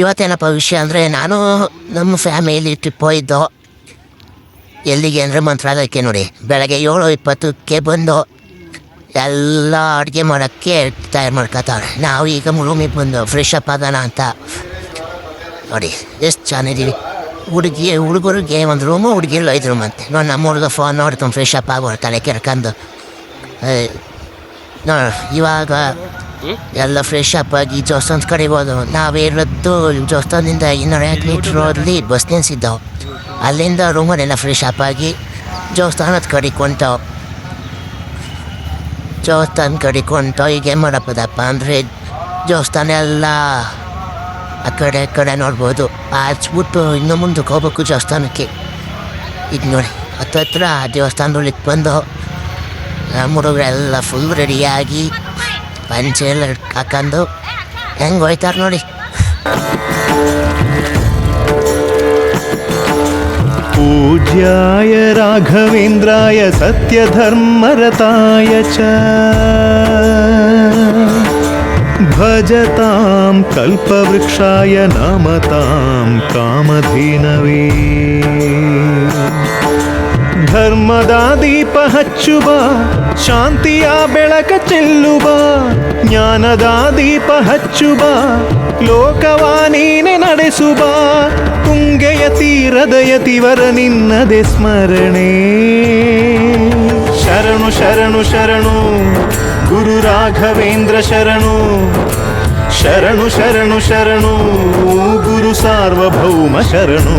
ಇವತ್ತೇನಪ್ಪ ವಿಷಯ ಅಂದರೆ ನಾನು ನಮ್ಮ ಫ್ಯಾಮಿಲಿ ಟ್ರಿಪ್ ಹೋಯಿದ್ದು ಎಲ್ಲಿಗೆ ಅಂದರೆ ಮಂತ್ರಾಲಯಕ್ಕೆ ನೋಡಿ. ಬೆಳಗ್ಗೆ ಏಳು ಇಪ್ಪತ್ತಕ್ಕೆ ಬಂದು ಎಲ್ಲ ಅಡುಗೆ ಮಾಡೋಕ್ಕೆ ತಯಾರು ಮಾಡ್ಕೊತಾವ್ರೆ ನಾವು ಈಗ ರೂಮಿಗೆ ಬಂದು ಫ್ರೆಶ್ ಅಪ್ ಆಗೋಣ ಅಂತ. ನೋಡಿ, ಎಷ್ಟು ಚೆನ್ನಾಗಿದ್ದೀವಿ ಹುಡುಗಿ, ಹುಡುಗರಿಗೆ ಒಂದು ರೂಮು ಹುಡುಗಿರು ಐದು ರೂಮ್ ಅಂತೆ. ನೋಡಿ ನಮ್ಮ ಹುಡುಗ ಫೋನ್ ನೋಡ್ಕೊಂಡು ಫ್ರೆಶ್ ಅಪ್ ಆಗಿ ತಲೆ ಕೆರ್ಕೊಂಡು ನೋಡಿ, ಇವಾಗ ಎಲ್ಲ ಫ್ರೆಶ್ ಅಪ್ ಆಗಿ ಜೋಸ್ತೊಂದು ಕಡಿಬೋದು ನಾವಿರೋದು ಜೋಸ್ತೊಂದಿಂದ ಇನ್ನೂರ ಮೀಟ್ರ್ ರೋಡ್ಲಿ ಬಸ್ ನಿಲ್ಸಿದ್ದವು. ಅಲ್ಲಿಂದ ರೂಮಲ್ಲೆಲ್ಲ ಫ್ರೆಶ್ ಅಪ್ ಆಗಿ ಜೋಸ್ಥಾನದ ಕಡಿಕೊಂಡವು ಜೋಸ್ಥಾನ ಕಡಿಕೊಂಡು ಈಗ ಏನು ಮಾಡಪ್ಪದಪ್ಪ ಅಂದರೆ ಜೋಸ್ಥಾನ ಎಲ್ಲ ಆ ಕಡೆ ಆ ಕಡೆ ನೋಡ್ಬೋದು. ಆಚ್ಬಿಟ್ಟು ಇನ್ನೂ ಮುಂದಕ್ಕೆ ಹೋಗ್ಬೇಕು ದೇವಸ್ಥಾನಕ್ಕೆ ಇದು ನೋಡಿ ಹತ್ತತ್ರ ದೇವಸ್ಥಾನದೊಳಗೆ ಬಂದು ಹುಡುಗರೆಲ್ಲ ಫುಲ್ ರೆಡಿಯಾಗಿ ಪಂಚೆ ಎಲ್ಲ ಹಾಕೊಂಡು ಹೆಂಗೆ ಹೋಯ್ತಾರೆ ನೋಡಿ पूज्याय राघवेन्द्राय सत्यधर्मरताय च भजतां कल्पवृक्षाय नमतां कामधेनवे ಧರ್ಮದ ದೀಪ ಶಾಂತಿಯ ಬೆಳಕ ಚೆಲ್ಲುವ, ಜ್ಞಾನದ ದೀಪ ಹಚ್ಚುವ ಲೋಕವ ನೀನೆ ನಡೆಸುವ, ತುಂಗೆಯ ತೀರದ ಯತಿವರ ನಿನ್ನದೆ ಸ್ಮರಣೆ. ಶರಣು ಶರಣು ಶರಣು, ಗುರು ರಾಘವೇಂದ್ರ ಶರಣು ಶರಣು ಶರಣು ಶರಣು, ಗುರು ಸಾರ್ವಭೌಮ ಶರಣು.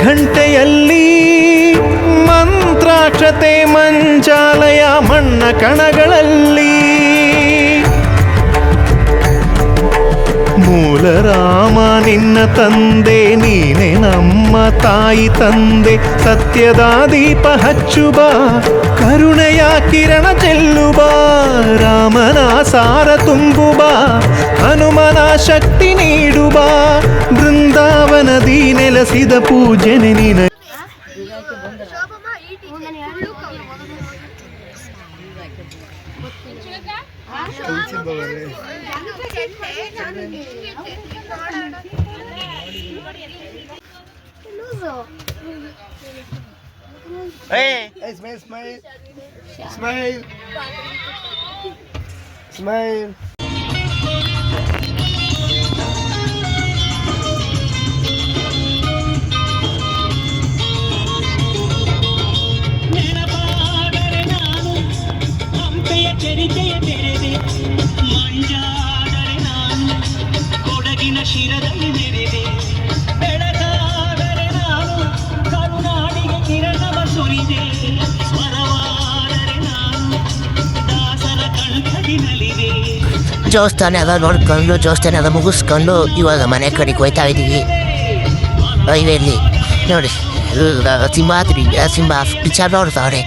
ಘಂಟೆಯಲ್ಲಿ ಮಂತ್ರಾಕ್ಷತೆ ಮಂಚಾಲಯ ಮಣ್ಣ ಕಣಗಳಲ್ಲಿ ಮೂಲ ರಾಮ ನಿನ್ನ ತಂದೆ, ನೀನೆ ನಮ್ಮ ತಾಯಿ ತಂದೆ, ಸತ್ಯದ ದೀಪ ಹಚ್ಚುಬ, ಕರುಣೆಯ ಕಿರಣ ಚೆಲ್ಲುಬ, ರಾಮನ ಸಾರ ತುಂಬುಬ, ಹನುಮನ ಶಕ್ತಿ ನೀಡುವ ಬೃಂದಾವನದಿ ನೆಲೆಸಿದ ಪೂಜನೆ ನಿನ Hey, smile, smile. Smile. Smile. ಶಿರದಲ್ಲಿ ನೆರೆದೆ. ಬೆಳಗಾದರೆ ನಾನು ಕರುನಾಡಿಗೆ ಕಿರಣವ ಸುರಿದೆ ಸ್ವರವಾದರೆ ನಾನು ದಾಸರ ಕಂಠದಿ ನಲಿದೆ ದೇವಸ್ಥಾನ ನೋಡ್ಕೊಂಡು ದೇವಸ್ಥಾನ ಮುಗಿಸ್ಕೊಂಡು ಇವಾಗ ಮನೆ ಕಡೆಗೆ ಹೋಯ್ತಾ ಇದ್ದೀವಿ. ಹೈವೇಲಿ ನೋಡಿ ಸಿಂಹಾದ್ರಿ ಸಿಂಹ ಪಿಕ್ಚರ್ ನೋಡ್ತಾವ್ರೆ.